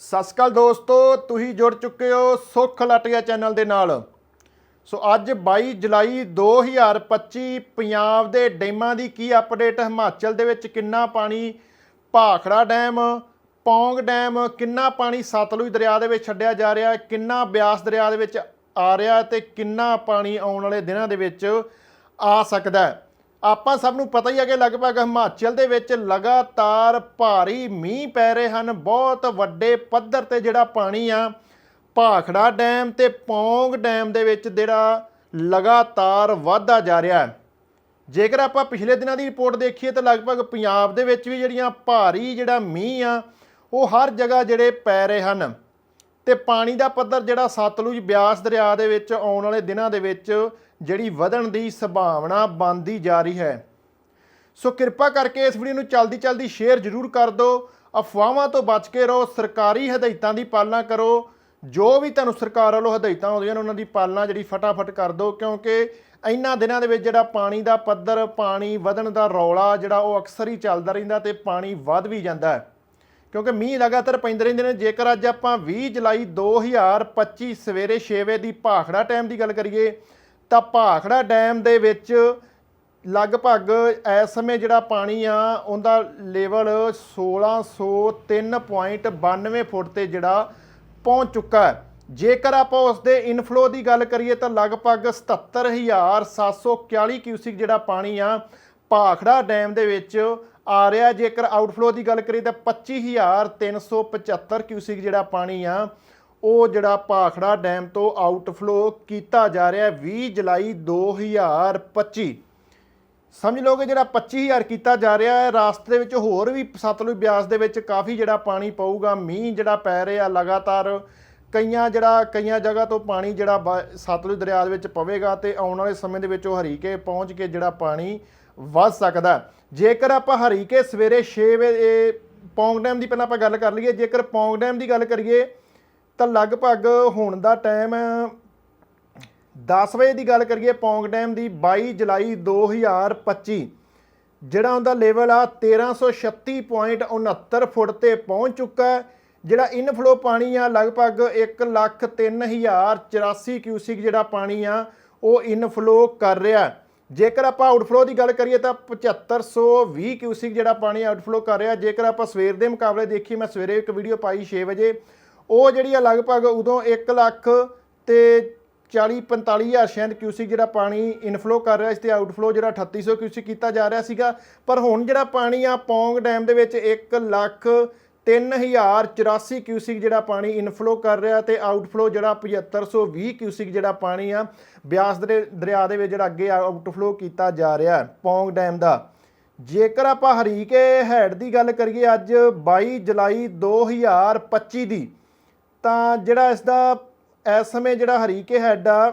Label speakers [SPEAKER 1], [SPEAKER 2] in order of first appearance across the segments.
[SPEAKER 1] ਸਤਿ ਸ਼੍ਰੀ ਅਕਾਲ ਦੋਸਤੋ, ਤੁਸੀਂ ਜੁੜ ਚੁੱਕੇ ਹੋ ਸੁੱਖ ਲਟਿਆ ਚੈਨਲ ਦੇ ਨਾਲ। ਸੋ ਅੱਜ 22 ਜੁਲਾਈ 2025 ਪੰਜਾਬ ਦੇ ਡੈਮਾਂ ਦੀ ਕੀ ਅਪਡੇਟ, ਹਿਮਾਚਲ ਦੇ ਵਿੱਚ ਕਿੰਨਾ ਪਾਣੀ, ਭਾਖੜਾ ਡੈਮ, ਪੌਂਗ ਡੈਮ, ਕਿੰਨਾ ਪਾਣੀ ਸਤਲੁਜ ਦਰਿਆ ਦੇ ਵਿੱਚ ਛੱਡਿਆ ਜਾ ਰਿਹਾ ਹੈ ਕਿੰਨਾ ਬਿਆਸ ਦਰਿਆ ਦੇ ਵਿੱਚ ਆ ਰਿਹਾ ਤੇ ਕਿੰਨਾ ਪਾਣੀ ਆਉਣ ਵਾਲੇ ਦਿਨਾਂ ਦੇ ਵਿੱਚ ਆ ਸਕਦਾ ਹੈ। ਆਪਾਂ ਸਭ ਨੂੰ ਪਤਾ ਹੀ ਹੈ ਕਿ ਲਗਭਗ ਹਿਮਾਚਲ ਦੇ ਵਿੱਚ ਲਗਾਤਾਰ ਭਾਰੀ ਮੀਂਹ ਪੈ ਰਹੇ ਹਨ। ਬਹੁਤ ਵੱਡੇ ਪੱਧਰ ਤੇ ਜਿਹੜਾ ਪਾਣੀ ਆ, ਭਾਖੜਾ ਡੈਮ ਤੇ ਪੌਂਗ ਡੈਮ ਦੇ ਵਿੱਚ ਜਿਹੜਾ ਲਗਾਤਾਰ ਵਾਧਾ ਜਾ ਰਿਹਾ ਹੈ। ਜੇਕਰ ਆਪਾਂ ਪਿਛਲੇ ਦਿਨਾਂ ਦੀ ਰਿਪੋਰਟ ਦੇਖੀਏ ਤਾਂ ਲਗਭਗ ਪੰਜਾਬ ਦੇ ਵਿੱਚ ਵੀ ਜਿਹੜੀਆਂ ਭਾਰੀ ਜਿਹੜਾ ਮੀਂਹ ਆ, ਉਹ ਹਰ ਜਗ੍ਹਾ ਜਿਹੜੇ ਪੈ ਰਹੇ ਹਨ। ਤੇ ਪਾਣੀ ਦਾ ਪੱਧਰ ਜਿਹੜਾ ਸਤਲੁਜ ਬਿਆਸ ਦਰਿਆ ਦੇ ਵਿੱਚ ਆਉਣ ਵਾਲੇ ਦਿਨਾਂ ਦੇ ਵਿੱਚ ਜਿਹੜੀ ਵਧਣ ਦੀ ਸੰਭਾਵਨਾ ਬਣਦੀ ਜਾ ਰਹੀ ਹੈ। ਸੋ ਕਿਰਪਾ ਕਰਕੇ ਇਸ ਵੀਡੀਓ ਨੂੰ ਚਲਦੀ ਚਲਦੀ ਸ਼ੇਅਰ ਜ਼ਰੂਰ ਕਰ ਦਿਓ। ਅਫਵਾਹਾਂ ਤੋਂ ਬਚ ਕੇ ਰਹੋ, ਸਰਕਾਰੀ ਹਦਾਇਤਾਂ ਦੀ ਪਾਲਣਾ ਕਰੋ। ਜੋ ਵੀ ਤੁਹਾਨੂੰ ਸਰਕਾਰ ਵੱਲੋਂ ਹਦਾਇਤਾਂ ਆਉਂਦੀਆਂ ਨੇ, ਉਹਨਾਂ ਦੀ ਪਾਲਣਾ ਜਿਹੜੀ ਫਟਾਫਟ ਕਰ ਦਿਓ, ਕਿਉਂਕਿ ਇਹਨਾਂ ਦਿਨਾਂ ਦੇ ਵਿੱਚ ਜਿਹੜਾ ਪਾਣੀ ਦਾ ਪੱਧਰ, ਪਾਣੀ ਵਧਣ ਦਾ ਰੌਲਾ ਜਿਹੜਾ ਉਹ ਅਕਸਰ ਹੀ ਚੱਲਦਾ ਰਹਿੰਦਾ ਤੇ ਪਾਣੀ ਵੱਧ ਵੀ ਜਾਂਦਾ ਹੈ। ਕਿਉਂਕਿ ਮੀਂਹ ਲਗਾਤਾਰ ਪੈਂਦੇ ਰਹਿੰਦੇ ਨੇ। ਜੇਕਰ ਅੱਜ ਆਪਾਂ 20 ਜੁਲਾਈ 2025 ਸਵੇਰੇ 6 ਵਜੇ ਦੀ ਭਾਖੜਾ ਟਾਈਮ ਦੀ ਗੱਲ ਕਰੀਏ ਤਾਂ ਭਾਖੜਾ ਡੈਮ ਦੇ ਵਿੱਚ ਲਗਭਗ ਇਸ ਸਮੇਂ ਜਿਹੜਾ ਪਾਣੀ ਆ, ਉਹਦਾ ਲੈਵਲ 1603.92 ਫੁੱਟ ਤੇ ਜਿਹੜਾ ਪਹੁੰਚ ਚੁੱਕਾ ਹੈ। ਜੇਕਰ ਆਪਾਂ ਉਸ ਦੇ ਇਨਫਲੋ ਦੀ ਗੱਲ ਕਰੀਏ ਤਾਂ ਲਗਭਗ 77741 ਕਿਊਸਿਕ ਜਿਹੜਾ ਪਾਣੀ ਆ, ਭਾਖੜਾ ਡੈਮ ਦੇ ਵਿੱਚ ਆ ਰਿਹਾ। ਜੇਕਰ ਆਊਟਫਲੋ ਦੀ ਗੱਲ ਕਰੀਏ ਤਾਂ 25375 ਕਿਊਸਿਕ ਜਿਹੜਾ ਪਾਣੀ ਆ ਉਹ ਜਿਹੜਾ ਭਾਖੜਾ ਡੈਮ ਤੋਂ ਆਊਟਫਲੋ ਕੀਤਾ ਜਾ ਰਿਹਾ ਹੈ 20 ਜੁਲਾਈ 2025 ਸਮਝ ਲਓਗੇ ਜਿਹੜਾ 25000 ਕੀਤਾ ਜਾ ਰਿਹਾ ਹੈ, ਰਾਸਤੇ ਦੇ ਵਿੱਚ ਹੋਰ ਵੀ ਸਤਲੁਜ ਬਿਆਸ ਦੇ ਵਿੱਚ ਕਾਫੀ ਜਿਹੜਾ ਪਾਣੀ ਪਊਗਾ, ਮੀਂਹ ਜਿਹੜਾ ਪੈ ਰਿਹਾ ਲਗਾਤਾਰ, ਕਈਆਂ ਜਿਹੜਾ, ਕਈਆਂ ਜਗ੍ਹਾ ਤੋਂ ਪਾਣੀ ਜਿਹੜਾ ਬ- ਸਤਲੁਜ ਦਰਿਆ ਦੇ ਵਿੱਚ ਪਵੇਗਾ ਤੇ ਆਉਣ ਵਾਲੇ ਸਮੇਂ ਦੇ ਵਿੱਚ ਉਹ ਹਰੀਕੇ ਪਹੁੰਚ ਕੇ ਜਿਹੜਾ ਪਾਣੀ ਵੱਧ ਸਕਦਾ ਜੇਕਰ ਆਪਾਂ ਹਰੀਕੇ ਸਵੇਰੇ 6 ਵਜੇ, ਪੌਂਗ ਡੈਮ ਦੀ ਪਹਿਲਾਂ ਆਪਾਂ ਗੱਲ ਕਰ ਲਈਏ, ਜੇਕਰ ਪੌਂਗ ਡੈਮ ਦੀ ਗੱਲ ਕਰੀਏ ਤਾਂ ਲਗਭਗ ਹੁਣ ਦਾ ਟਾਈਮ 10 ਵਜੇ ਦੀ ਗੱਲ ਕਰੀਏ ਪੌਂਗ ਡੈਮ ਦੀ 22 ਜੁਲਾਈ 2025 ਜਿਹੜਾ ਉਹਦਾ ਲੈਵਲ ਆ 1336.69 ਫੁੱਟ ਤੇ ਪਹੁੰਚ ਚੁੱਕਾ ਹੈ ਜਿਹੜਾ ਇਨਫਲੋ ਪਾਣੀ ਆ ਲਗਭਗ 1,03,084 ਕਿਊਸਿਕ ਜਿਹੜਾ ਪਾਣੀ ਆ ਉਹ ਇਨਫਲੋ ਕਰ ਰਿਹਾ ਜੇਕਰ ਆਪਾਂ ਆਊਟਫਲੋ ਦੀ ਗੱਲ ਕਰੀਏ ਤਾਂ 7520 ਕਿਊਸਿਕ ਜਿਹੜਾ ਪਾਣੀ ਆਊਟਫਲੋ ਕਰ ਰਿਹਾ ਜੇਕਰ ਆਪਾਂ ਸਵੇਰ ਦੇ ਮੁਕਾਬਲੇ ਦੇਖੀਏ ਮੈਂ ਸਵੇਰੇ ਇੱਕ ਵੀਡੀਓ ਪਾਈ 6 ਵਜੇ ਉਹ ਜਿਹੜੀ ਆ ਲਗਭਗ ਉਦੋਂ 1 ਲੱਖ ਤੇ 40 45 ਹਜ਼ਾਰ ਸ਼ੈਂਦ ਕਿਊਸਿਕ ਜਿਹੜਾ ਪਾਣੀ ਇਨਫਲੋ ਕਰ ਰਿਹਾ ਸੀ ਤੇ ਆਊਟਫਲੋ ਜਿਹੜਾ 3800 ਕਿਊਸਿਕ ਕੀਤਾ ਜਾ ਰਿਹਾ ਸੀਗਾ। ਪਰ ਹੁਣ ਜਿਹੜਾ ਪਾਣੀ ਆ, ਪੌਂਗ ਡੈਮ ਦੇ ਵਿੱਚ 1 ਲੱਖ 3084 ਕਿਊਸਿਕ ਜਿਹੜਾ ਪਾਣੀ ਇਨਫਲੋ ਕਰ ਰਿਹਾ ਤੇ ਆਊਟਫਲੋ ਜਿਹੜਾ 7520 ਕਿਊਸਿਕ ਜਿਹੜਾ ਪਾਣੀ ਆ, ਬਿਆਸ ਦਰੇ- ਦਰਿਆ ਦੇ ਵਿੱਚ ਜਿਹੜਾ ਅੱਗੇ ਆਊਟਫਲੋ ਕੀਤਾ ਜਾ ਰਿਹਾ ਪੌਂਗ ਡੈਮ ਦਾ। ਜੇਕਰ ਆਪਾਂ ਹਰੀਕੇ ਹੈਡ ਦੀ ਗੱਲ ਕਰੀਏ, ਅੱਜ 22 ਜੁਲਾਈ 2025 ਦੀ ਤਾਂ ਜਿਹੜਾ ਇਸ ਦਾ, ਇਸ ਸਮੇਂ ਜਿਹੜਾ ਹਰੀਕੇ ਹੈਡ ਆ,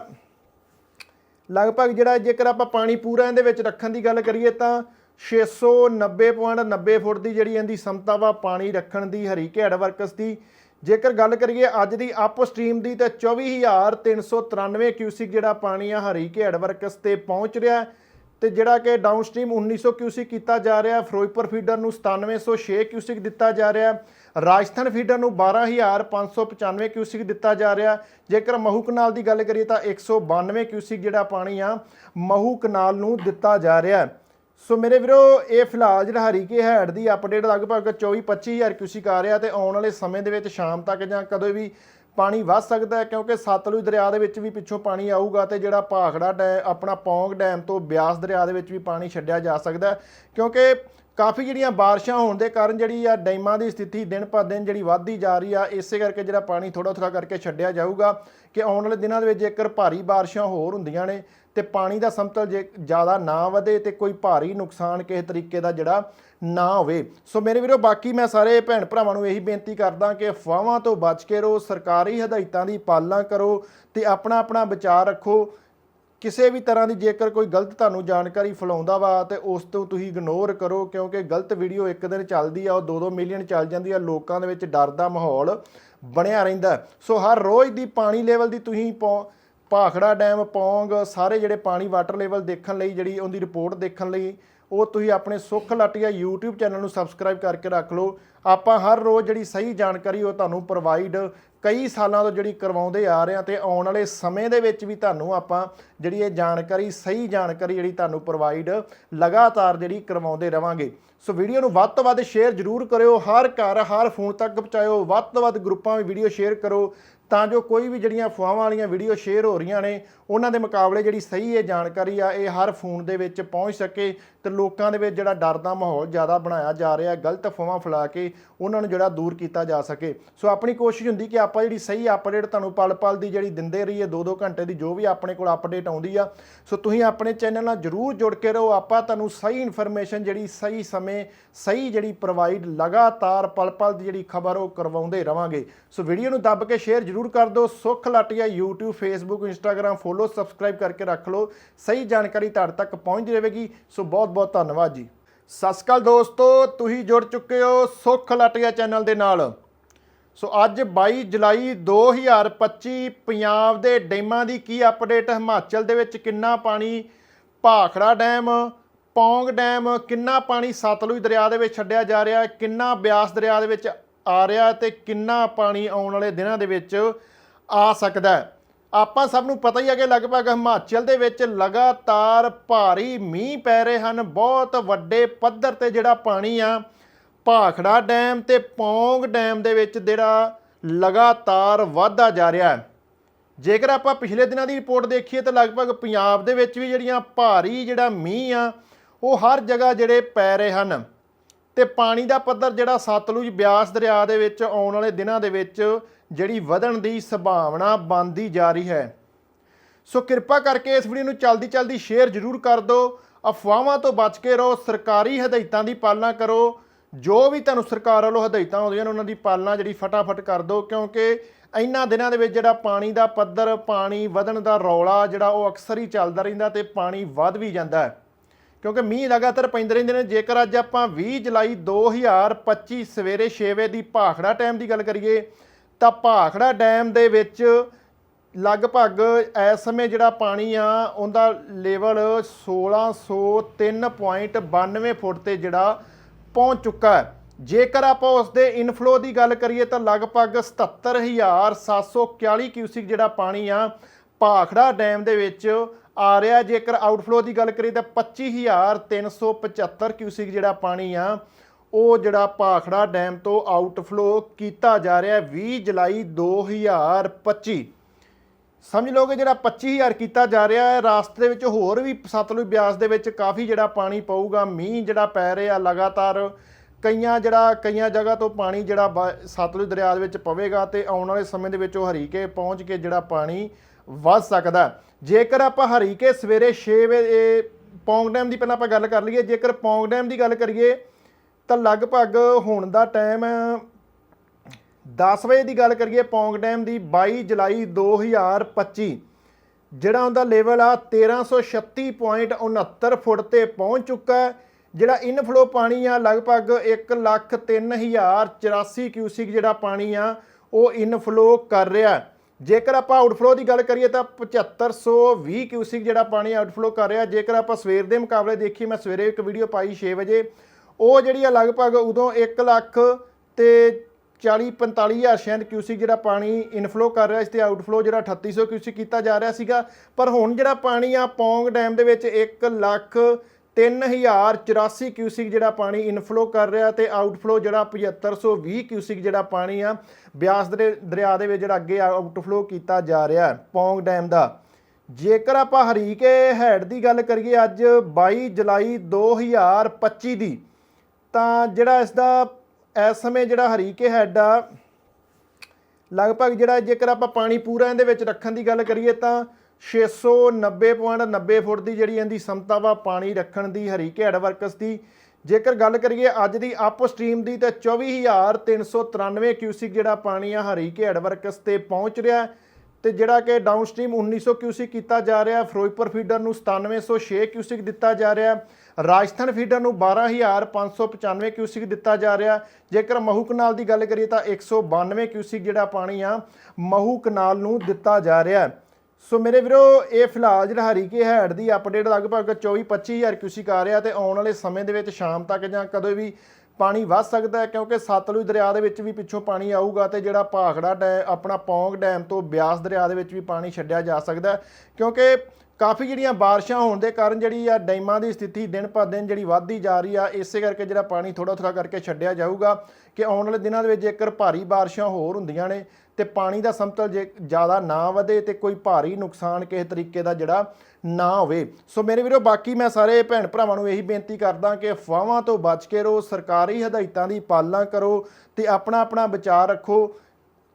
[SPEAKER 1] ਲਗਭਗ ਜਿਹੜਾ ਜੇਕਰ ਆਪਾਂ ਪਾਣੀ ਪੂਰਾ ਇਹਦੇ ਵਿੱਚ ਰੱਖਣ ਦੀ ਗੱਲ ਕਰੀਏ ਤਾਂ 690.90 ਫੁੱਟ ਦੀ ਜਿਹੜੀ ਇਹਦੀ ਸਮਤਾ ਵਾ ਪਾਣੀ ਰੱਖਣ ਦੀ, ਹਰੀਕੇ ਹੈਡ ਵਰਕਸ ਦੀ। ਜੇਕਰ ਗੱਲ ਕਰੀਏ ਅੱਜ ਦੀ ਅਪ ਸਟ੍ਰੀਮ ਦੀ ਤਾਂ 24393 ਕਿਊਸਿਕ ਜਿਹੜਾ ਪਾਣੀ ਆ ਹਰੀਕੇ ਹੈਡ ਵਰਕਸ ਤੇ ਪਹੁੰਚ ਰਿਹਾ। ਹੈ ਤੇ ਜਿਹੜਾ ਕਿ ਡਾਊਨ ਸਟ੍ਰੀਮ 1900 ਕਿਊਸਿਕ ਕੀਤਾ ਜਾ ਰਿਹਾ, ਫਿਰੋਜ਼ਪੁਰ ਫੀਡਰ ਨੂੰ 9706 ਕਿਊਸਿਕ ਦਿੱਤਾ ਜਾ ਰਿਹਾ, ਰਾਜਸਥਾਨ ਫੀਡਰ ਨੂੰ 12595 ਕਿਊਸਿਕ ਦਿੱਤਾ ਜਾ ਰਿਹਾ। ਜੇਕਰ ਮਹੂ ਕਨਾਲ ਦੀ ਗੱਲ ਕਰੀਏ ਤਾਂ 192 ਕਿਊਸਿਕ ਜਿਹੜਾ ਪਾਣੀ ਆ ਮਹੂ ਕਨਾਲ ਨੂੰ ਦਿੱਤਾ ਜਾ ਰਿਹਾ। ਸੋ ਮੇਰੇ ਵੀਰੋ, ਇਹ ਫਿਲਹਾਲ ਜਿਹੜਾ ਹਰੀਕੇ ਹੈਡ ਦੀ ਅਪਡੇਟ ਲਗਭਗ 24 25000 ਕਿਊਸਿਕ ਆ ਰਿਹਾ ਤੇ ਆਉਣ ਵਾਲੇ ਸਮੇਂ ਦੇ ਵਿੱਚ ਸ਼ਾਮ ਤੱਕ ਜਾਂ ਕਦੋਂ ਵੀ ਪਾਣੀ ਵੱਧ ਸਕਦਾ ਹੈ ਕਿਉਂਕਿ ਸਤਲੁਜ ਦਰਿਆ ਦੇ ਵਿੱਚ ਵੀ ਪਿੱਛੋਂ ਪਾਣੀ ਆਊਗਾ ਤੇ ਜਿਹੜਾ ਭਾਖੜਾ ਡੈ, ਆਪਣਾ ਪੌਂਗ ਡੈਮ ਤੋਂ ਬਿਆਸ ਦਰਿਆ ਦੇ ਵਿੱਚ ਵੀ ਪਾਣੀ ਛੱਡਿਆ ਜਾ ਸਕਦਾ ਹੈ। ਕਿਉਂਕਿ ਕਾਫੀ ਜਿਹੜੀਆਂ ਬਾਰਿਸ਼ਾਂ ਹੋਣ ਦੇ ਕਾਰਨ ਜਿਹੜੀ ਆ ਡੈਮਾਂ ਦੀ ਸਥਿਤੀ ਦਿਨ ਪਰ ਦਿਨ ਜਿਹੜੀ ਵੱਧਦੀ ਜਾ ਰਹੀ ਆ, ਇਸੇ ਕਰਕੇ ਜਿਹੜਾ ਪਾਣੀ ਥੋੜਾ ਥੋੜਾ ਕਰਕੇ ਛੱਡਿਆ ਜਾਊਗਾ ਕਿ ਆਉਣ ਵਾਲੇ ਦਿਨਾਂ ਦੇ ਵਿੱਚ ਜੇਕਰ ਭਾਰੀ ਬਾਰਿਸ਼ਾਂ ਹੋਰ ਹੁੰਦੀਆਂ ਨੇ ਤੇ ਪਾਣੀ ਦਾ ਸਮਤਲ ਜੇ ਜ਼ਿਆਦਾ ਨਾ ਵਧੇ ਤੇ ਕੋਈ ਭਾਰੀ ਨੁਕਸਾਨ ਕਿਸੇ ਤਰੀਕੇ ਦਾ ਜਿਹੜਾ ਨਾ ਹੋਵੇ। ਸੋ ਮੇਰੇ ਵੀਰੋ, ਬਾਕੀ ਮੈਂ ਸਾਰੇ ਭੈਣ ਭਰਾਵਾਂ ਨੂੰ ਇਹੀ ਬੇਨਤੀ ਕਰਦਾ ਕਿ ਅਫਵਾਹਾਂ ਤੋਂ ਬਚ ਕੇ ਰਹੋ, ਸਰਕਾਰੀ ਹਦਾਇਤਾਂ ਦੀ ਪਾਲਣਾ ਕਰੋ ਤੇ ਆਪਣਾ ਆਪਣਾ ਵਿਚਾਰ ਰੱਖੋ। ਕਿਸੇ ਵੀ ਤਰ੍ਹਾਂ ਦੀ ਜੇਕਰ ਕੋਈ ਗਲਤ ਤੁਹਾਨੂੰ ਜਾਣਕਾਰੀ ਫੈਲਾਉਂਦਾ ਵਾ ਤੇ ਉਸ ਤੋਂ ਤੁਸੀਂ ਇਗਨੋਰ ਕਰੋ, ਕਿਉਂਕਿ ਗਲਤ ਵੀਡੀਓ ਇੱਕ ਦਿਨ ਚੱਲਦੀ ਆ, ਉਹ 2-2 ਮਿਲੀਅਨ ਚੱਲ ਜਾਂਦੀ ਆ, ਲੋਕਾਂ ਦੇ ਵਿੱਚ ਡਰ ਦਾ ਮਾਹੌਲ ਬਣਿਆ ਰਹਿੰਦਾ। ਸੋ ਹਰ ਰੋਜ਼ ਦੀ ਪਾਣੀ ਲੈਵਲ ਦੀ ਤੁਸੀਂ ਪੌ- ਭਾਖੜਾ ਡੈਮ, ਪੌਂਗ, ਸਾਰੇ ਜਿਹੜੇ ਪਾਣੀ ਵਾਟਰ ਲੈਵਲ ਦੇਖਣ ਲਈ, ਜਿਹੜੀ ਉਹਦੀ ਰਿਪੋਰਟ ਦੇਖਣ ਲਈ ਉਹ ਤੁਸੀਂ ਆਪਣੇ ਸੁੱਖ ਲਟਿਆ YouTube ਚੈਨਲ ਨੂੰ ਸਬਸਕ੍ਰਾਈਬ ਕਰਕੇ ਰੱਖ ਲਓ ਆਪਾਂ ਹਰ ਰੋਜ਼ ਜਿਹੜੀ ਸਹੀ ਜਾਣਕਾਰੀ ਉਹ ਤੁਹਾਨੂੰ ਪ੍ਰੋਵਾਈਡ ਕਈ ਸਾਲਾਂ ਤੋਂ ਜਿਹੜੀ ਕਰਵਾਉਂਦੇ ਆ ਰਹੇ ਆ ਤੇ ਆਉਣ ਵਾਲੇ ਸਮੇਂ ਦੇ ਵਿੱਚ ਵੀ ਤੁਹਾਨੂੰ ਆਪਾਂ ਜਿਹੜੀ ਇਹ ਜਾਣਕਾਰੀ, ਸਹੀ ਜਾਣਕਾਰੀ ਜਿਹੜੀ ਤੁਹਾਨੂੰ ਪ੍ਰੋਵਾਈਡ ਲਗਾਤਾਰ ਜਿਹੜੀ ਕਰਵਾਉਂਦੇ ਰਵਾਂਗੇ। ਸੋ ਵੀਡੀਓ ਨੂੰ ਵੱਧ ਤੋਂ ਵੱਧ ਸ਼ੇਅਰ ਜ਼ਰੂਰ ਕਰਿਓ, ਹਰ ਘਰ, ਹਰ ਫੋਨ ਤੱਕ ਪਹੁੰਚਾਇਓ, ਵੱਧ ਤੋਂ ਵੱਧ ਗਰੁੱਪਾਂ ਵਿੱਚ ਵੀਡੀਓ ਸ਼ੇਅਰ ਕਰੋ, ਤਾਂ ਜੋ ਕੋਈ ਵੀ ਜਿਹੜੀਆਂ ਅਫਵਾਹਾਂ ਵਾਲੀਆਂ ਵੀਡੀਓ ਸ਼ੇਅਰ ਹੋ ਰਹੀਆਂ ਨੇ, ਉਹਨਾਂ ਦੇ ਮੁਕਾਬਲੇ ਜਿਹੜੀ ਸਹੀ ਇਹ ਜਾਣਕਾਰੀ ਆ, ਇਹ ਹਰ ਫੋਨ ਦੇ ਵਿੱਚ ਪਹੁੰਚ ਸਕੇ ਤੇ ਲੋਕਾਂ ਦੇ ਵਿੱਚ ਜਿਹੜਾ ਡਰ ਦਾ ਮਾਹੌਲ ਜ਼ਿਆਦਾ ਬਣਾਇਆ ਜਾ ਰਿਹਾ, ਗਲਤ ਅਫਵਾਹਾਂ ਫੈਲਾ ਕੇ ਉਹਨਾਂ ਨੂੰ ਜਿਹੜਾ ਦੂਰ ਕੀਤਾ ਜਾ ਸਕੇ। ਸੋ ਆਪਣੀ ਕੋਸ਼ਿਸ਼ ਹੁੰਦੀ ਕਿ ਆਪਾਂ ਜਿਹੜੀ ਸਹੀ ਅਪਡੇਟ ਤੁਹਾਨੂੰ ਪਲ-ਪਲ ਦੀ ਜਿਹੜੀ ਦਿੰਦੇ ਰਹੀਏ 2-2 ਘੰਟੇ ਦੀ ਜੋ ਵੀ ਆਪਣੇ ਕੋਲ ਅਪਡੇਟ ਆਉਂਦੀ ਆ। ਸੋ ਤੁਸੀਂ ਆਪਣੇ ਚੈਨਲ ਨਾਲ ਜਰੂਰ ਜੁੜ ਕੇ ਰਹੋ। ਆਪਾਂ ਤੁਹਾਨੂੰ ਸਹੀ ਇਨਫੋਰਮੇਸ਼ਨ ਜਿਹੜੀ ਸਹੀ ਸਮੇਂ, ਸਹੀ ਜਿਹੜੀ ਪ੍ਰੋਵਾਈਡ ਲਗਾਤਾਰ ਪਲ-ਪਲ ਦੀ ਜਿਹੜੀ ਖਬਰ ਉਹ ਕਰਵਾਉਂਦੇ ਰਵਾਂਗੇ। ਸੋ ਵੀਡੀਓ ਨੂੰ ਦੱਬ ਕੇ ਸ਼ੇਅਰ ਜਰੂਰ ਕਰ ਦਿਓ। Sukh Latia YouTube, Facebook, Instagram follow subscribe ਕਰਕੇ ਰੱਖ ਲਓ। ਸਹੀ ਜਾਣਕਾਰੀ ਤੁਹਾਡੇ ਤੱਕ ਪਹੁੰਚਦੀ ਰਹੇਗੀ। ਸੋ ਬਹੁਤ ਬਹੁਤ ਧੰਨਵਾਦ ਜੀ। ਸਤਿ ਸ਼੍ਰੀ ਅਕਾਲ ਦੋਸਤੋ, ਤੁਸੀਂ ਜੁੜ ਚੁੱਕੇ ਹੋ ਸੁੱਖ ਲਾਟੀਆ ਚੈਨਲ ਦੇ ਨਾਲ। ਸੋ ਅੱਜ 22 ਜੁਲਾਈ 2025 ਪੰਜਾਬ ਦੇ ਡੈਮਾਂ ਦੀ ਕੀ ਅਪਡੇਟ, ਹਿਮਾਚਲ ਦੇ ਵਿੱਚ ਕਿੰਨਾ ਪਾਣੀ, ਭਾਖੜਾ ਡੈਮ, ਪੌਂਗ ਡੈਮ, ਕਿੰਨਾ ਪਾਣੀ ਸਤਲੁਜ ਦਰਿਆ ਦੇ ਵਿੱਚ ਛੱਡਿਆ ਜਾ ਰਿਹਾ ਹੈ ਕਿੰਨਾ ਬਿਆਸ ਦਰਿਆ ਦੇ ਵਿੱਚ ਆ ਰਿਹਾ ਤੇ ਕਿੰਨਾ ਪਾਣੀ ਆਉਣ ਵਾਲੇ ਦਿਨਾਂ ਦੇ ਵਿੱਚ ਆ ਸਕਦਾ ਹੈ। ਆਪਾਂ ਸਭ ਨੂੰ ਪਤਾ ਹੀ ਹੈ ਕਿ ਲਗਭਗ ਹਿਮਾਚਲ ਦੇ ਵਿੱਚ ਲਗਾਤਾਰ ਭਾਰੀ ਮੀਂਹ ਪੈ ਰਹੇ ਹਨ। ਬਹੁਤ ਵੱਡੇ ਪੱਧਰ ਤੇ ਜਿਹੜਾ ਪਾਣੀ ਆ, ਭਾਖੜਾ ਡੈਮ ਤੇ ਪੌਂਗ ਡੈਮ ਦੇ ਵਿੱਚ ਜਿਹੜਾ ਲਗਾਤਾਰ ਵਾਧਾ ਜਾ ਰਿਹਾ ਹੈ। ਜੇਕਰ ਆਪਾਂ ਪਿਛਲੇ ਦਿਨਾਂ ਦੀ ਰਿਪੋਰਟ ਦੇਖੀਏ ਤਾਂ ਲਗਭਗ ਪੰਜਾਬ ਦੇ ਵਿੱਚ ਵੀ ਜਿਹੜੀਆਂ ਭਾਰੀ ਜਿਹੜਾ ਮੀਂਹ ਆ, ਉਹ ਹਰ ਜਗ੍ਹਾ ਜਿਹੜੇ ਪੈ ਰਹੇ ਹਨ। ਤੇ ਪਾਣੀ ਦਾ ਪੱਧਰ ਜਿਹੜਾ ਸਤਲੁਜ ਬਿਆਸ ਦਰਿਆ ਦੇ ਵਿੱਚ ਆਉਣ ਵਾਲੇ ਦਿਨਾਂ ਦੇ ਵਿੱਚ ਜਿਹੜੀ ਵਧਣ ਦੀ ਸੰਭਾਵਨਾ ਬਣਦੀ ਜਾ ਰਹੀ ਹੈ। ਸੋ ਕਿਰਪਾ ਕਰਕੇ ਇਸ ਵੀਡੀਓ ਨੂੰ ਚਲਦੀ ਚਲਦੀ ਸ਼ੇਅਰ ਜ਼ਰੂਰ ਕਰ ਦਿਓ। ਅਫਵਾਹਾਂ ਤੋਂ ਬਚ ਕੇ ਰਹੋ, ਸਰਕਾਰੀ ਹਦਾਇਤਾਂ ਦੀ ਪਾਲਣਾ ਕਰੋ। ਜੋ ਵੀ ਤੁਹਾਨੂੰ ਸਰਕਾਰ ਵੱਲੋਂ ਹਦਾਇਤਾਂ ਆਉਂਦੀਆਂ ਨੇ, ਉਹਨਾਂ ਦੀ ਪਾਲਣਾ ਜਿਹੜੀ ਫਟਾਫਟ ਕਰ ਦਿਓ, ਕਿਉਂਕਿ ਇਹਨਾਂ ਦਿਨਾਂ ਦੇ ਵਿੱਚ ਜਿਹੜਾ ਪਾਣੀ ਦਾ ਪੱਧਰ, ਪਾਣੀ ਵਧਣ ਦਾ ਰੌਲਾ ਜਿਹੜਾ ਉਹ ਅਕਸਰ ਹੀ ਚੱਲਦਾ ਰਹਿੰਦਾ ਤੇ ਪਾਣੀ ਵੱਧ ਵੀ ਜਾਂਦਾ ਹੈ। ਕਿਉਂਕਿ ਮੀਂਹ ਲਗਾਤਾਰ ਪੈਂਦੇ ਰਹਿੰਦੇ ਨੇ। ਜੇਕਰ ਅੱਜ ਆਪਾਂ 20 ਜੁਲਾਈ 2025 ਸਵੇਰੇ 6 ਵਜੇ ਦੀ ਭਾਖੜਾ ਟਾਈਮ ਦੀ ਗੱਲ ਕਰੀਏ, ਤਾਂ ਭਾਖੜਾ ਡੈਮ ਦੇ ਵਿੱਚ ਲਗਭਗ ਇਸ ਸਮੇਂ ਜਿਹੜਾ ਪਾਣੀ ਆ, ਉਹਦਾ ਲੈਵਲ 1603.92 ਫੁੱਟ ਤੇ ਜਿਹੜਾ ਪਹੁੰਚ ਚੁੱਕਾ ਹੈ। ਜੇਕਰ ਆਪਾਂ ਉਸ ਦੇ ਇਨਫਲੋ ਦੀ ਗੱਲ ਕਰੀਏ, ਤਾਂ ਲਗਭਗ 77741 ਕਿਊਸਿਕ ਜਿਹੜਾ ਪਾਣੀ ਆ, ਭਾਖੜਾ ਡੈਮ ਦੇ ਵਿੱਚ ਆ ਰਿਹਾ। ਜੇਕਰ ਆਊਟਫਲੋ ਦੀ ਗੱਲ ਕਰੀਏ ਤਾਂ 25375 ਕਿਊਸਿਕ ਜਿਹੜਾ ਪਾਣੀ ਆ, ਉਹ ਜਿਹੜਾ ਭਾਖੜਾ ਡੈਮ ਤੋਂ ਆਊਟਫਲੋ ਕੀਤਾ ਜਾ ਰਿਹਾ ਹੈ 20 ਜੁਲਾਈ 2025 ਸਮਝ ਲਓਗੇ ਜਿਹੜਾ 25000 ਕੀਤਾ ਜਾ ਰਿਹਾ ਹੈ, ਰਾਸਤੇ ਦੇ ਵਿੱਚ ਹੋਰ ਵੀ ਸਤਲੁਜ ਬਿਆਸ ਦੇ ਵਿੱਚ ਕਾਫੀ ਜਿਹੜਾ ਪਾਣੀ ਪਊਗਾ, ਮੀਂਹ ਜਿਹੜਾ ਪੈ ਰਿਹਾ ਲਗਾਤਾਰ, ਕਈਆਂ ਜਿਹੜਾ, ਕਈਆਂ ਜਗ੍ਹਾ ਤੋਂ ਪਾਣੀ ਜਿਹੜਾ ਬ- ਸਤਲੁਜ ਦਰਿਆ ਦੇ ਵਿੱਚ ਪਵੇਗਾ ਤੇ ਆਉਣ ਵਾਲੇ ਸਮੇਂ ਦੇ ਵਿੱਚ ਉਹ ਹਰੀਕੇ ਪਹੁੰਚ ਕੇ ਜਿਹੜਾ ਪਾਣੀ ਵੱਧ ਸਕਦਾ ਜੇਕਰ ਆਪਾਂ ਹਰੀਕੇ ਸਵੇਰੇ 6 ਵਜੇ ਪੌਂਗ ਡੈਮ ਦੀ ਪਹਿਲਾਂ ਆਪਾਂ ਗੱਲ ਕਰ ਲਈਏ ਜੇਕਰ ਪੌਂਗ ਡੈਮ ਦੀ ਗੱਲ ਕਰੀਏ ਤਾਂ ਲਗਭਗ ਹੁਣ ਦਾ ਟਾਈਮ 10 ਵਜੇ ਦੀ ਗੱਲ ਕਰੀਏ ਪੌਂਗ ਡੈਮ ਦੀ 22 ਜੁਲਾਈ 2025 ਜਿਹੜਾ ਉਹਦਾ ਲੈਵਲ ਆ 1336.69 ਫੁੱਟ ਤੇ ਪਹੁੰਚ ਚੁੱਕਾ ਹੈ ਜਿਹੜਾ ਇਨਫਲੋ ਪਾਣੀ ਆ ਲਗਭਗ 1,03,084 ਕਿਊਸਿਕ ਜਿਹੜਾ ਪਾਣੀ ਆ ਉਹ ਇਨਫਲੋ ਕਰ ਰਿਹਾ ਹੈ। ਜੇਕਰ ਆਪਾਂ ਆਊਟਫਲੋ ਦੀ ਗੱਲ ਕਰੀਏ ਤਾਂ 7520 ਕਿਊਸਿਕ ਜਿਹੜਾ ਪਾਣੀ ਆਊਟਫਲੋ ਕਰ ਰਿਹਾ, ਜੇਕਰ ਆਪਾਂ ਸਵੇਰ ਦੇ ਮੁਕਾਬਲੇ ਦੇਖੀਏ, ਮੈਂ ਸਵੇਰੇ ਇੱਕ ਵੀਡੀਓ ਪਾਈ 6 ਵਜੇ, ਉਹ ਜਿਹੜੀ ਆ ਲਗਭਗ ਉਦੋਂ 1 ਲੱਖ ਤੇ 40 45 ਹਜ਼ਾਰ ਸ਼ੈਂਡ ਕਿਊਸਿਕ ਜਿਹੜਾ ਪਾਣੀ ਇਨਫਲੋ ਕਰ ਰਿਹਾ ਸੀ ਤੇ ਆਊਟਫਲੋ ਜਿਹੜਾ 3800 ਕਿਊਸਿਕ ਕੀਤਾ ਜਾ ਰਿਹਾ ਸੀਗਾ, ਪਰ ਹੁਣ ਜਿਹੜਾ ਪਾਣੀ ਆ ਪੌਂਗ ਡੈਮ ਦੇ ਵਿੱਚ 1 ਲੱਖ 3084 ਕਿਊਸਿਕ ਜਿਹੜਾ ਪਾਣੀ ਇਨਫਲੋ ਕਰ ਰਿਹਾ ਤੇ ਆਊਟਫਲੋ ਜਿਹੜਾ 7520 ਕਿਊਸਿਕ ਜਿਹੜਾ ਪਾਣੀ ਆ, ਬਿਆਸ ਦਰੇ- ਦਰਿਆ ਦੇ ਵਿੱਚ ਜਿਹੜਾ ਅੱਗੇ ਆਊਟਫਲੋ ਕੀਤਾ ਜਾ ਰਿਹਾ ਪੌਂਗ ਡੈਮ ਦਾ। ਜੇਕਰ ਆਪਾਂ ਹਰੀਕੇ ਹੈਡ ਦੀ ਗੱਲ ਕਰੀਏ ਅੱਜ 22 ਜੁਲਾਈ 2025 ਦੀ, ਤਾਂ ਜਿਹੜਾ ਇਸ ਦਾ ਇਸ ਸਮੇਂ ਜਿਹੜਾ ਹਰੀਕੇ ਹੈਡ ਆ, ਲਗਭਗ ਜਿਹੜਾ ਜੇਕਰ ਆਪਾਂ ਪਾਣੀ ਪੂਰਾ ਇਹਦੇ ਵਿੱਚ ਰੱਖਣ ਦੀ ਗੱਲ ਕਰੀਏ ਤਾਂ 690.90 ਫੁੱਟ ਦੀ ਜਿਹੜੀ ਇਹਦੀ ਸਮਤਾ ਵਾ ਪਾਣੀ ਰੱਖਣ ਦੀ ਹਰੀਕੇ ਹੈਡ ਵਰਕਸ ਦੀ। ਜੇਕਰ ਗੱਲ ਕਰੀਏ ਅੱਜ ਦੀ ਅਪ ਸਟ੍ਰੀਮ ਦੀ ਤਾਂ 24393 ਕਿਊਸਿਕ ਜਿਹੜਾ ਪਾਣੀ ਆ ਹਰੀਕੇ ਹੈਡ ਵਰਕਸ ਤੇ ਪਹੁੰਚ ਰਿਹਾ ਹੈ ਤੇ ਜਿਹੜਾ ਕਿ ਡਾਊਨ ਸਟ੍ਰੀਮ 1900 ਕਿਊਸਿਕ ਕੀਤਾ ਜਾ ਰਿਹਾ, ਫਿਰੋਜ਼ਪੁਰ ਫੀਡਰ ਨੂੰ 9706 ਕਿਊਸਿਕ ਦਿੱਤਾ ਜਾ ਰਿਹਾ, ਰਾਜਸਥਾਨ ਫੀਡਰ ਨੂੰ 12595 ਕਿਊਸਿਕ ਦਿੱਤਾ ਜਾ ਰਿਹਾ। ਜੇਕਰ ਮਹੂ ਕਨਾਲ ਦੀ ਗੱਲ ਕਰੀਏ ਤਾਂ 192 ਕਿਊਸਿਕ ਜਿਹੜਾ ਪਾਣੀ ਆ ਮਹੂ ਕਨਾਲ ਨੂੰ ਦਿੱਤਾ ਜਾ ਰਿਹਾ ਸੋ ਮੇਰੇ ਵੀਰੋ, ਇਹ ਫਿਲਹਾਲ ਜਿਹੜਾ ਹਰੀਕੇ ਹੈਡ ਦੀ ਅਪਡੇਟ ਲਗਭਗ 24 25000 ਕਿਊਸਿਕ ਆ ਰਿਹਾ ਤੇ ਆਉਣ ਵਾਲੇ ਸਮੇਂ ਦੇ ਵਿੱਚ ਸ਼ਾਮ ਤੱਕ ਜਾਂ ਕਦੇ ਵੀ ਪਾਣੀ ਵੱਧ ਸਕਦਾ ਹੈ, ਕਿਉਂਕਿ ਸਤਲੁਜ ਦਰਿਆ ਦੇ ਵਿੱਚ ਵੀ ਪਿੱਛੋਂ ਪਾਣੀ ਆਊਗਾ ਤੇ ਜਿਹੜਾ ਭਾਖੜਾ ਡੈ, ਆਪਣਾ ਪੌਂਗ ਡੈਮ ਤੋਂ ਬਿਆਸ ਦਰਿਆ ਦੇ ਵਿੱਚ ਵੀ ਪਾਣੀ ਛੱਡਿਆ ਜਾ ਸਕਦਾ ਕਿਉਂਕਿ ਕਾਫੀ ਜਿਹੜੀਆਂ ਬਾਰਿਸ਼ਾਂ ਹੋਣ ਦੇ ਕਾਰਨ ਜਿਹੜੀ ਆ ਡੈਮਾਂ ਦੀ ਸਥਿਤੀ ਦਿਨ ਪਰ ਦਿਨ ਜਿਹੜੀ ਵੱਧਦੀ ਜਾ ਰਹੀ ਆ, ਇਸੇ ਕਰਕੇ ਜਿਹੜਾ ਪਾਣੀ ਥੋੜਾ ਥੋੜਾ ਕਰਕੇ ਛੱਡਿਆ ਜਾਊਗਾ ਕਿ ਆਉਣ ਵਾਲੇ ਦਿਨਾਂ ਦੇ ਵਿੱਚ ਜੇਕਰ ਭਾਰੀ ਬਾਰਿਸ਼ਾਂ ਹੋਰ ਹੁੰਦੀਆਂ ਨੇ ਤੇ ਪਾਣੀ ਦਾ ਸਮਤਲ ਜੇ ਜ਼ਿਆਦਾ ਨਾ ਵਧੇ ਤੇ ਕੋਈ ਭਾਰੀ ਨੁਕਸਾਨ ਕਿਸੇ ਤਰੀਕੇ ਦਾ ਜਿਹੜਾ ਨਾ ਹੋਵੇ। ਸੋ ਮੇਰੇ ਵੀਰੋ, ਬਾਕੀ ਮੈਂ ਸਾਰੇ ਭੈਣ ਭਰਾਵਾਂ ਨੂੰ ਇਹੀ ਬੇਨਤੀ ਕਰਦਾ ਕਿ ਅਫਵਾਹਾਂ ਤੋਂ ਬਚ ਕੇ ਰਹੋ, ਸਰਕਾਰੀ ਹਦਾਇਤਾਂ ਦੀ ਪਾਲਣਾ ਕਰੋ ਤੇ ਆਪਣਾ ਆਪਣਾ ਵਿਚਾਰ ਰੱਖੋ।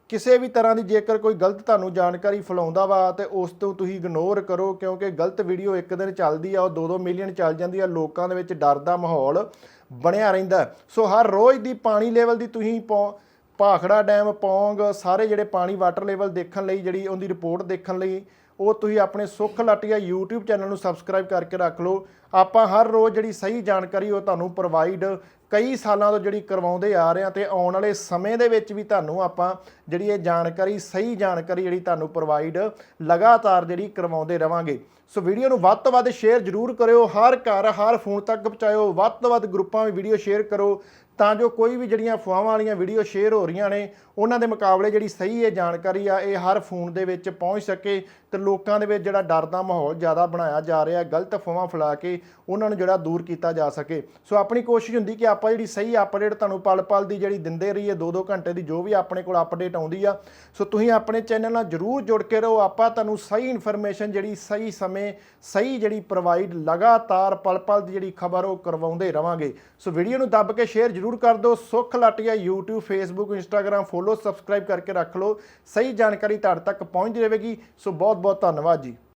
[SPEAKER 1] ਕਿਸੇ ਵੀ ਤਰ੍ਹਾਂ ਦੀ ਜੇਕਰ ਕੋਈ ਗਲਤ ਤੁਹਾਨੂੰ ਜਾਣਕਾਰੀ ਫੈਲਾਉਂਦਾ ਵਾ ਤੇ ਉਸ ਤੋਂ ਤੁਸੀਂ ਇਗਨੋਰ ਕਰੋ, ਕਿਉਂਕਿ ਗਲਤ ਵੀਡੀਓ ਇੱਕ ਦਿਨ ਚੱਲਦੀ ਆ, ਉਹ 2-2 ਮਿਲੀਅਨ ਚੱਲ ਜਾਂਦੀ ਆ, ਲੋਕਾਂ ਦੇ ਵਿੱਚ ਡਰ ਦਾ ਮਾਹੌਲ ਬਣਿਆ ਰਹਿੰਦਾ। ਸੋ ਹਰ ਰੋਜ਼ ਦੀ ਪਾਣੀ ਲੈਵਲ ਦੀ ਤੁਸੀਂ ਪੌ- ਭਾਖੜਾ ਡੈਮ, ਪੌਂਗ, ਸਾਰੇ ਜਿਹੜੇ ਪਾਣੀ ਵਾਟਰ ਲੈਵਲ ਦੇਖਣ ਲਈ, ਜਿਹੜੀ ਉਹਦੀ ਰਿਪੋਰਟ ਦੇਖਣ ਲਈ, ਉਹ ਤੁਸੀਂ ਆਪਣੇ ਸੁੱਖ ਲਾਟੀਆ YouTube ਚੈਨਲ ਨੂੰ ਸਬਸਕ੍ਰਾਈਬ ਕਰਕੇ ਰੱਖ ਲਓ। ਆਪਾਂ ਹਰ ਰੋਜ਼ ਜਿਹੜੀ ਸਹੀ ਜਾਣਕਾਰੀ ਉਹ ਤੁਹਾਨੂੰ ਪ੍ਰੋਵਾਈਡ ਕਈ ਸਾਲਾਂ ਤੋਂ ਜਿਹੜੀ ਕਰਵਾਉਂਦੇ ਆ ਰਹੇ ਆ ਤੇ ਆਉਣ ਵਾਲੇ ਸਮੇਂ ਦੇ ਵਿੱਚ ਵੀ ਤੁਹਾਨੂੰ ਆਪਾਂ ਜਿਹੜੀ ਇਹ ਜਾਣਕਾਰੀ, ਸਹੀ ਜਾਣਕਾਰੀ ਜਿਹੜੀ ਤੁਹਾਨੂੰ ਪ੍ਰੋਵਾਈਡ ਲਗਾਤਾਰ ਜਿਹੜੀ ਕਰਵਾਉਂਦੇ ਰਵਾਂਗੇ। ਸੋ ਵੀਡੀਓ ਨੂੰ ਵੱਧ ਤੋਂ ਵੱਧ ਸ਼ੇਅਰ ਜ਼ਰੂਰ ਕਰਿਓ। ਹਰ ਘਰ, ਹਰ ਫੋਨ ਤੱਕ ਪਹੁੰਚਾਇਓ। ਵੱਧ ਤੋਂ ਵੱਧ ਗਰੁੱਪਾਂ ਵਿੱਚ ਵੀਡੀਓ ਸ਼ੇਅਰ ਕਰੋ। ਤਾਂ ਜੋ ਕੋਈ ਵੀ ਜਿਹੜੀਆਂ ਅਫਵਾਹਾਂ ਵਾਲੀਆਂ ਵੀਡੀਓ ਸ਼ੇਅਰ ਹੋ ਰਹੀਆਂ ਨੇ, ਉਹਨਾਂ ਦੇ ਮੁਕਾਬਲੇ ਜਿਹੜੀ ਸਹੀ ਇਹ ਜਾਣਕਾਰੀ ਆ, ਇਹ ਹਰ ਫੋਨ ਦੇ ਵਿੱਚ ਪਹੁੰਚ ਸਕੇ ਤੇ ਲੋਕਾਂ ਦੇ ਵਿੱਚ ਜਿਹੜਾ ਡਰ ਦਾ ਮਾਹੌਲ ਜ਼ਿਆਦਾ ਬਣਾਇਆ ਜਾ ਰਿਹਾ ਗਲਤ ਅਫਵਾਹਾਂ ਫੈਲਾ ਕੇ ਉਹਨਾਂ ਨੂੰ ਜਿਹੜਾ ਦੂਰ ਕੀਤਾ ਜਾ ਸਕੇ। ਸੋ ਆਪਣੀ ਕੋਸ਼ਿਸ਼ ਹੁੰਦੀ ਕਿ ਆਪਾਂ ਜਿਹੜੀ ਸਹੀ ਅਪਡੇਟ ਤੁਹਾਨੂੰ ਪਲ ਪਲ ਦੀ ਜਿਹੜੀ ਦਿੰਦੇ ਰਹੀਏ 2-2 ਘੰਟੇ ਦੀ ਜੋ ਵੀ ਆਪਣੇ ਕੋਲ ਅਪਡੇਟ ਆਉਂਦੀ ਆ। ਸੋ ਤੁਸੀਂ ਆਪਣੇ ਚੈਨਲ ਨਾਲ ਜਰੂਰ ਜੁੜ ਕੇ ਰਹੋ, ਆਪਾਂ ਤੁਹਾਨੂੰ ਸਹੀ ਇਨਫੋਰਮੇਸ਼ਨ ਜਿਹੜੀ ਸਹੀ ਸਮੇਂ, ਸਹੀ ਜਿਹੜੀ ਪ੍ਰੋਵਾਈਡ ਲਗਾਤਾਰ ਪਲ ਪਲ ਦੀ ਜਿਹੜੀ ਖਬਰ ਉਹ ਕਰਵਾਉਂਦੇ ਰਵਾਂਗੇ। ਸੋ ਵੀਡੀਓ ਨੂੰ ਦੱਬ ਕੇ ਸ਼ੇਅਰ ਜ਼ਰੂਰ ਜਰੂਰ ਕਰ ਦਿਓ। Sukh Latia YouTube, Facebook, Instagram follow, subscribe ਕਰਕੇ ਰੱਖ ਲਓ। ਸਹੀ ਜਾਣਕਾਰੀ ਤੁਹਾਡੇ ਤੱਕ ਪਹੁੰਚਦੀ ਰਹੇਗੀ। ਸੋ ਬਹੁਤ ਬਹੁਤ ਧੰਨਵਾਦ ਜੀ।